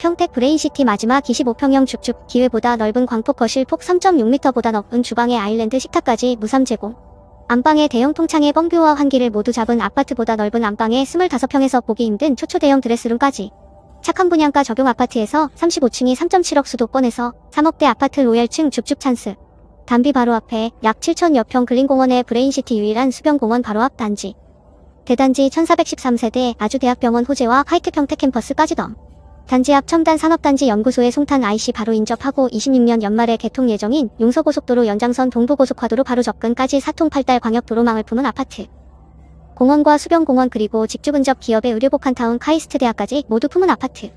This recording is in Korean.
평택 브레인시티 마지막 25평형 줍줍 기회보다 넓은 광폭 거실 폭 3.6m보다 넓은 주방의 아일랜드 식탁까지 무삼 제공. 안방의 대형 통창의 뻥뷰와 환기를 모두 잡은 아파트보다 넓은 안방에 25평에서 보기 힘든 초초 대형 드레스룸까지. 착한 분양가 적용 아파트에서 35층이 3.7억 수도권에서 3억대 아파트 로얄층 줍줍 찬스. 담비 바로 앞에 약 7천여 평 근린공원의 브레인시티 유일한 수변공원 바로 앞 단지. 대단지 1413세대 아주대학병원 호재와 화이트 평택 캠퍼스까지 덤. 단지 앞 첨단 산업단지 연구소의 송탄 IC 바로 인접하고 26년 연말에 개통 예정인 용서고속도로 연장선 동부고속화도로 바로 접근까지 사통팔달 광역도로망을 품은 아파트. 공원과 수변공원 그리고 직주 근접 기업의 의료복한타운 카이스트 대학까지 모두 품은 아파트.